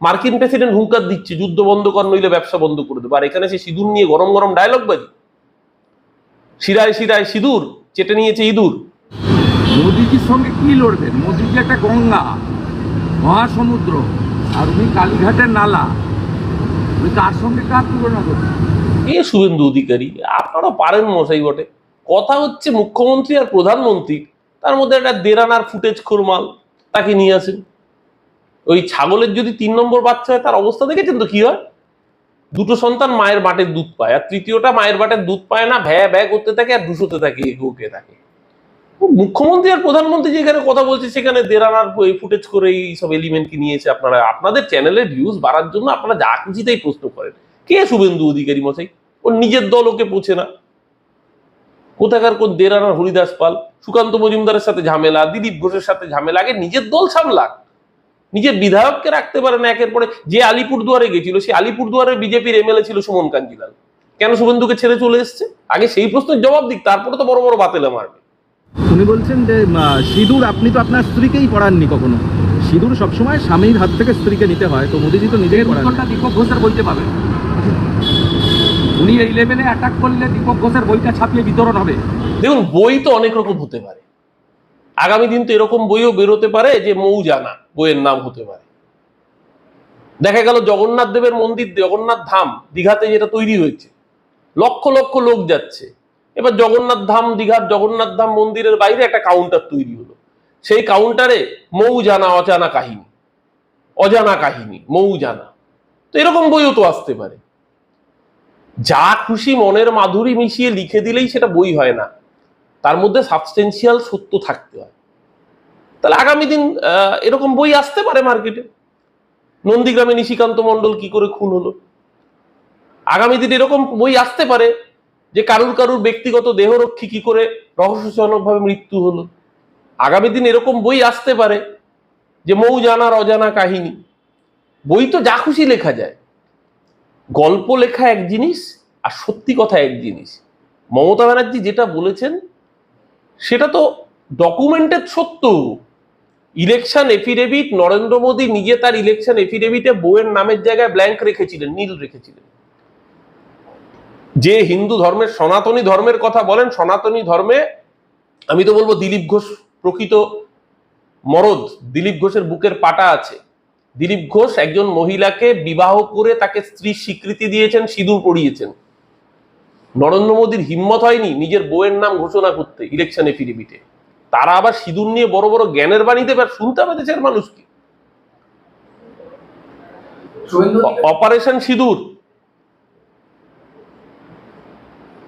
মার্কিন প্রেসিডেন্ট হুঙ্কার দিচ্ছে যুদ্ধ বন্ধ কর নইলে ব্যবসা বন্ধ করে দেবো। আর এখানে সে সিঁদুর নিয়ে গরম গরম ডায়লগ বাজি। শিরায় শিরায় সিঁদুর চেটে নিয়েছে ইঁদুর। মোদিজির সঙ্গে কি লড়বেন মোদিজি একটা গঙ্গা মহাসমুদ্র আর উনি কালীঘাটের নালা। উনি কার সঙ্গে কার তুলনা করছেন এ শুভেন্দু অধিকারী? আপনারা পারেন মশাই বটে। কথা হচ্ছে মুখ্যমন্ত্রী আর প্রধানমন্ত্রী তার মধ্যে একটা দেরানার ফুটেজ খোরমাল তাকে নিয়ে আসেন। ওই ছাগলের যদি তিন নম্বর বাচ্চা হয়, তার অবস্থা দেখেছেন তো কি হয়? দুটো সন্তান মায়ের বাটের দুধ পায়, আর তৃতীয়টা মায়ের বাটের দুধ পায় না, ভ্যা ভ্যা করতে থাকে আর দুশোতে থাকে এগোকে থাকে। মুখ্যমন্ত্রী আর প্রধানমন্ত্রী যেখানে কথা বলছে, সেখানে দেরানার ফুটেজ করে এই সব এলিমেন্টকে নিয়েছে আপনারা? আপনাদের চ্যানেলের ভিউজ বাড়ার জন্য আপনারা যা খুশিতেই প্রশ্ন করেন। কে শুভেন্দু অধিকারী মশাই? ওর নিজের দল ওকে পোছে না। কোথাকার কোন দেরানার হরিদাস পাল? সুকান্ত মজুমদারের সাথে ঝামেলা, দিলীপ ঘোষের সাথে ঝামেলা, আগে নিজের দল সামলাক। নিজের বিধায়ককে রাখতে পারে না একের পরে যে আলিপুর দুয়ারে গেছিল সে আলিপুর দুয়ারে বিজেপির এমএলএ ছিল সুমন কাঞ্জিলাল। কেন শুভেন্দুকে ছেড়ে চলে এসছে? আগে সেই প্রশ্নের জবাব দিক তারপরে তো বড় বড় বাতেলে মারবে। উনি বলছেন যে সিঁদুর আপনি তো আপনার স্ত্রীকেই পড়াননি কখনো। সিঁদুর সবসময় স্বামীর হাত থেকে স্ত্রীকে নিতে হয় তো মোদিজি তো নিজেই পড়ান দীপক ঘোষের বইতে পাবেন উনি এই লেভেলে অ্যাটাক করলে দীপক ঘোষের বইটা ছাপিয়ে বিতরণ হবে। দেখুন বই তো অনেক রকম হতে পারে। আগামী দিন তো এরকম বইও বেরোতে পারে যে মৌ জানা বইয়ের নাম হতে পারে। দেখা গেল জগন্নাথ দেবের মন্দির, জগন্নাথ ধাম দীঘাতে যেটা তৈরি হয়েছে, লক্ষ লক্ষ লোক যাচ্ছে। এবার জগন্নাথ ধাম দীঘার জগন্নাথ ধাম মন্দিরের বাইরে একটা কাউন্টার তৈরি হলো। সেই কাউন্টারে মৌ জানা অজানা কাহিনী অজানা কাহিনী মৌ জানা তো এরকম বইও তো আসতে পারে। যা খুশি মনের মাধুরী মিশিয়ে লিখে দিলেই সেটা বই হয় না। তার মধ্যে সাবস্টেন্সিয়াল সত্য থাকতে হয়। তাহলে আগামী দিন এরকম বই আসতে পারে মার্কেটে। নন্দীগ্রামে নিশিকান্ত মণ্ডল কি করে খুন হলো? আগামী দিন এরকম বই আসতে পারে যে কারুর কারুর ব্যক্তিগত দেহরক্ষী কি করে রহস্যজনকভাবে মৃত্যু হলো। আগামী দিন এরকম বই আসতে পারে যে মৌ জানার অজানা কাহিনী। বই তো যা খুশি লেখা যায়। গল্প লেখা এক জিনিস আর সত্যি কথা এক জিনিস। মমতা ব্যানার্জি যেটা বলেছেন সেটা তো ডকুমেন্টেড সত্য। ইলেকশন এফিডেভিট নরেন্দ্র মোদী নিজে তার ইলেকশন এফিডেভিটে বইয়ের নামের জায়গায় ব্ল্যাঙ্ক রেখেছিলেন, নীল রেখেছিলেন। যে হিন্দু ধর্মের সনাতনী ধর্মের কথা বলেন, সনাতনী ধর্মে আমি তো বলব দিলীপ ঘোষ প্রকৃত মরদ, দিলীপ ঘোষের বুকের পাটা আছে। দিলীপ ঘোষ একজন মহিলাকে বিবাহ করে তাকে স্ত্রী স্বীকৃতি দিয়েছেন, সিঁদুর পরিয়েছেন। নরেন্দ্র মোদীর হিম্মত হয়নি নিজের বউয়ের নাম ঘোষণা করতে ইলেকশন এফিডেভিটে তারা আবার সিঁদুর নিয়ে বড় বড় জ্ঞানের বাণী দেবে আর শুনতে হবে দেশের মানুষকে। অপারেশন সিঁদুর।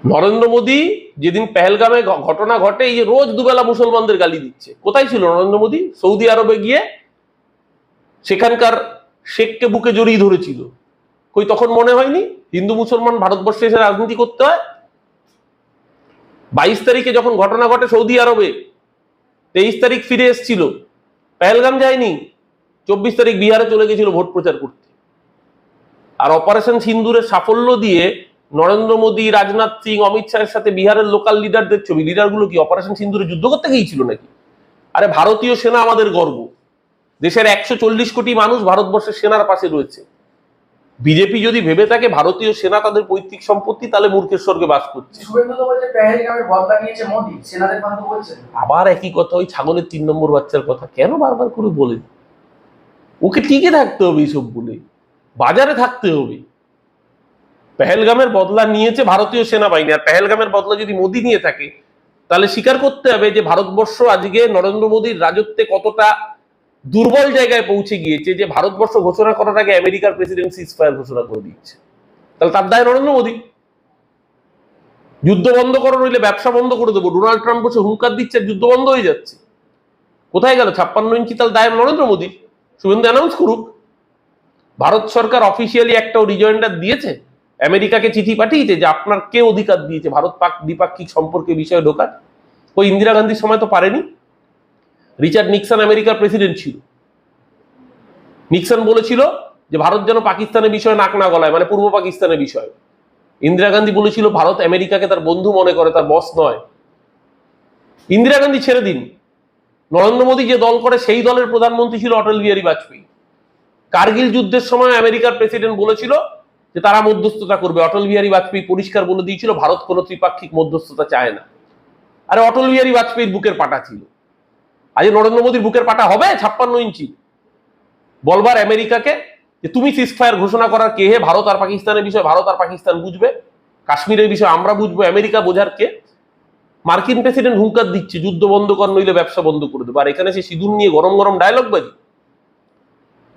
নরেন্দ্র মোদী যেদিন পেহেলগামে ঘটনা ঘটে এই রোজ দুবেলা মুসলমানদের গালি দিচ্ছে। কোথায় ছিল নরেন্দ্র মোদী? সৌদি আরবে গিয়ে সেখানকার শেখকে বুকে জড়িয়ে ধরেছিল। কই তখন মনে হয়নি? হিন্দু মুসলমান ভারতবর্ষে এসে রাজনীতি করতে হয়? বাইশ তারিখে যখন ঘটনা ঘটে সৌদি আরবে, তেইশ তারিখ ফিরে এসেছিল। পেহেলগাম যায়নি। চব্বিশ তারিখ বিহারে চলে গেছিল ভোট প্রচার করতে। আর অপারেশন সিন্দুরের সাফল্য দিয়ে নরেন্দ্র মোদী, রাজনাথ সিং, অমিত শাহের সাথে বিহারের লোকাল লিডারদের ছবি। লিডারগুলো কি অপারেশন সিন্দুরে যুদ্ধ করতে গিয়েছিল নাকি? আরে ভারতীয় সেনা আমাদের গর্ব। দেশের একশো চল্লিশ কোটি মানুষ ভারতবর্ষের সেনার পাশে রয়েছে। বিজেপি যদি ভেবে থাকে ভারতীয় সেনা তাদের পৈতৃক সম্পত্তি তাহলে মূর্খের স্বর্গে বাস করছে। আবার একই কথা ওই ছাগলের তিন নম্বর বাচ্চার কথা কেন বারবার করে বলেন ওকে টিকে থাকতে হবে এইসব বলে বাজারে থাকতে হবে। পেহেলগামের বদলা নিয়েছে ভারতীয় সেনাবাহিনী আর পেহেলগামের বদলা যদি মোদি নিয়ে থাকে তাহলে স্বীকার করতে হবে যে ভারতবর্ষ আজকে নরেন্দ্র মোদীর রাজত্বে কতটা দুর্বল জায়গায় পৌঁছে গিয়েছে যে ভারতবর্ষ ঘোষণা করার আগে আমেরিকার প্রেসিডেন্ট সিজফায়ার ঘোষণা করে দিচ্ছে। তাহলে তার দায় নরেন্দ্র মোদী। যুদ্ধ বন্ধ করো, নইলে ব্যবসা বন্ধ করে দেবো। ডোনাল্ড ট্রাম্প বসে হুঙ্কার দিচ্ছে যুদ্ধ বন্ধ হয়ে যাচ্ছে। কোথায় গেল? ছাপ্পান্ন ইঞ্চি তাল দায় নরেন্দ্র মোদী। শুভেন্দু অ্যানাউন্স করুক। ভারত সরকার অফিসিয়ালি একটাও রিজয়েন্ডার দিয়েছে। আমেরিকাকে চিঠি পাঠিয়েছে যে আপনার কে অধিকার দিয়েছে? ভারত পাক দ্বিপাক্ষিক সম্পর্কে বিষয়ে ঢোকার। ওই ইন্দিরা গান্ধীর সময় তো পারেনি। রিচার্ড নিক্সন আমেরিকার প্রেসিডেন্ট ছিল। নিক্সন বলেছিল যে ভারত যেন পাকিস্তানের বিষয়ে নাক না গলায় মানে পূর্ব পাকিস্তানের বিষয়ে। ইন্দিরা গান্ধী বলেছিল, ভারত আমেরিকাকে তার বন্ধু মনে করে, তার বস নয়। ইন্দিরা গান্ধী ছেড়ে দিন। নরেন্দ্র মোদী যে দল করে, সেই দলের প্রধানমন্ত্রী ছিল অটল বিহারী বাজপেয়ী। কার্গিল যুদ্ধের সময় আমেরিকার প্রেসিডেন্ট বলেছিল যে তারা মধ্যস্থতা করবে। অটল বিহারী বাজপেয়ী পরিষ্কার বলে দিয়েছিল, ভারত কোনো ত্রিপাক্ষিক মধ্যস্থতা চায় না। আরে অটল বিহারী বাজপেয়ীর বুকের পাটা ছিল। আজ নরেন্দ্র মোদীর বুকের পাটা হবে ছাপ্পান্ন ইঞ্চি। বলবার আমেরিকাকে যে তুমি সিসফায়ার ঘোষণা করার কে হে? ভারত আর পাকিস্তানের বিষয়ে ভারত আর পাকিস্তান বুঝবে। কাশ্মীরের বিষয়ে আমরা বুঝব, আমেরিকা বোঝার কে? মার্কিন প্রেসিডেন্ট হুঙ্কার দিচ্ছে, যুদ্ধ বন্ধ কর, নইলে ব্যবসা বন্ধ করে দেবো। আর এখানে সে সিঁদুর নিয়ে গরম গরম ডায়লগ বাজি।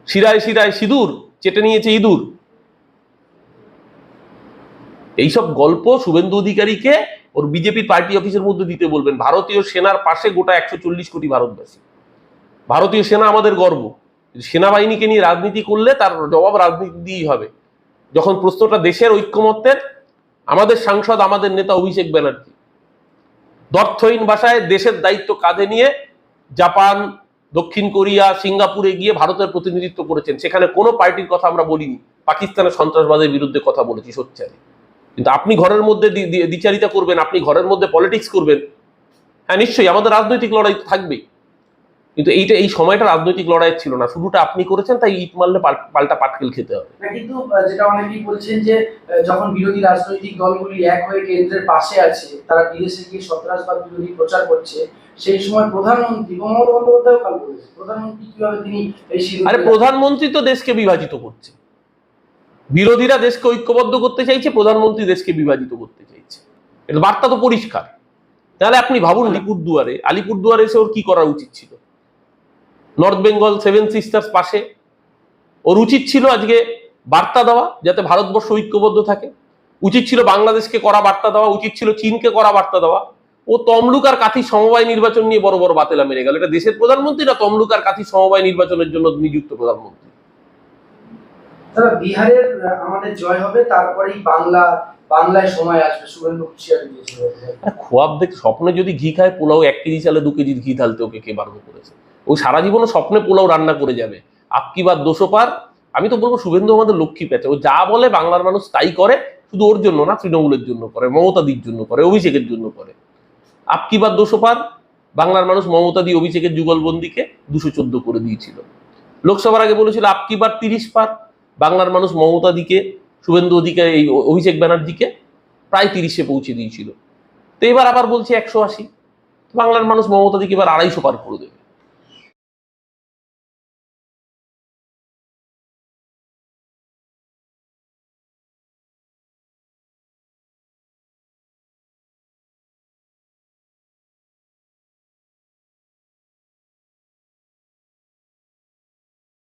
শিরায় শিরায় সিঁদুর, চেটে নিয়েছে ইঁদুর। এইসব গল্প শুভেন্দু অধিকারীকে ওর বিজেপি পার্টি অফিসের মধ্যে দিতে বলবেন, ভারতীয় সেনার পাশে গোটা একশো চল্লিশ কোটি ভারতবাসী। ভারতীয় সেনা আমাদের গর্ব। সেনাবাহিনীকে নিয়ে রাজনীতি করলে তার জবাব রাজনীতি দিয়েই হবে। যখন প্রশ্নটা দেশের ঐক্যমত্যের, আমাদের সাংসদ, আমাদের নেতা অভিষেক ব্যানার্জি। দর্থহীন ভাষায় দেশের দায়িত্ব কাঁধে নিয়ে জাপান, দক্ষিণ কোরিয়া, সিঙ্গাপুরে গিয়ে ভারতের প্রতিনিধিত্ব করেছেন। সেখানে কোনো পার্টির কথা আমরা বলিনি। পাকিস্তানের সন্ত্রাসবাদের বিরুদ্ধে কথা বলেছি, সোচ্চারে। কিন্তু আপনি ঘরের মধ্যে দ্বিচারিতা করবেন আপনি ঘরের মধ্যে পলিটিক্স করবেন হ্যাঁ নিশ্চয়ই আমাদের রাজনৈতিক লড়াই তো থাকবেই। কিন্তু এইটা এই সময়টা রাজনৈতিক লড়াই ছিল না শুরুটা আপনি করেছেন তাই ইট মারলে পাল্টা পাটকেল খেতে হবে। কিন্তু যেটা অনেকেই বলছেন যে যখন বিরোধী রাজনৈতিক দলগুলি এক হয়ে কেন্দ্রের পাশে আছে তারা বিদেশে গিয়ে সন্ত্রাসবাদ বিরোধী প্রচার করছে সেই সময় প্রধানমন্ত্রী মমতা বন্দ্যোপাধ্যায় কাল বলেছে প্রধানমন্ত্রী কীভাবে তিনি এই আরে প্রধানমন্ত্রী তো দেশকে বিভাজিত করছে। বিরোধীরা দেশকে ঐক্যবদ্ধ করতে চাইছে, প্রধানমন্ত্রী দেশকে বিভাজিত করতে চাইছে। এটা বার্তা তো পরিষ্কার। তাহলে আপনি ভাবুন আলিপুরদুয়ারে আলিপুরদুয়ারে এসে ওর কি করা উচিত ছিল? নর্থ বেঙ্গল সেভেন সিস্টার্স পাশে। ওর উচিত ছিল আজকে বার্তা দেওয়া, যাতে ভারতবর্ষ ঐক্যবদ্ধ থাকে। উচিত ছিল বাংলাদেশকে করা বার্তা দেওয়া, উচিত ছিল চীনকে করা বার্তা দেওয়া। ও তমলুক আর কাথি সমবায় নির্বাচন নিয়ে বড় বড় বাতেলা মেরে গেল। এটা দেশের প্রধানমন্ত্রী না তমলুক আর কাথি সমবায় নির্বাচনের জন্য নিযুক্ত প্রধানমন্ত্রী? তারা বিহারের আমাদের জয় হবে, তারপরেই বাংলা, বাংলায় সময় আসবে। শুভেন্দু হুঁশিয়ারি খোয়াব দেখে, স্বপ্নে যদি ঘি খায়, পোলাও এক কেজি চালে দু কেজি ঘি ঢালতে ওকে কে বারণ করেছে? ও সারা জীবনও স্বপ্নে পোলাও রান্না করে যাবে। আপকি বা দোষো পার? আমি তো বলব, শুভেন্দু আমাদের লক্ষ্মী পেতে ও যা বলে, বাংলার মানুষ তাই করে, শুধু ওর জন্য না, তৃণমূলের জন্য করে, মমতাদির জন্য করে, অভিষেকের জন্য করে। আপকি বা দোষো পার? বাংলার মানুষ মমতাদি, অভিষেকের যুগলবন্দিকে দুশো চোদ্দ করে দিয়েছিল। লোকসভার আগে বলেছিল আপকি বার তিরিশ পার? বাংলার মানুষ মমতাদিকে, শুভেন্দু অধিকার, এই অভিষেক ব্যানার্জিকে প্রায় তিরিশে পৌঁছে দিয়েছিল। তো এবার আবার বলছে একশো আশি। বাংলার মানুষ মমতাদিকে এবার আড়াইশো পার করে দেবে।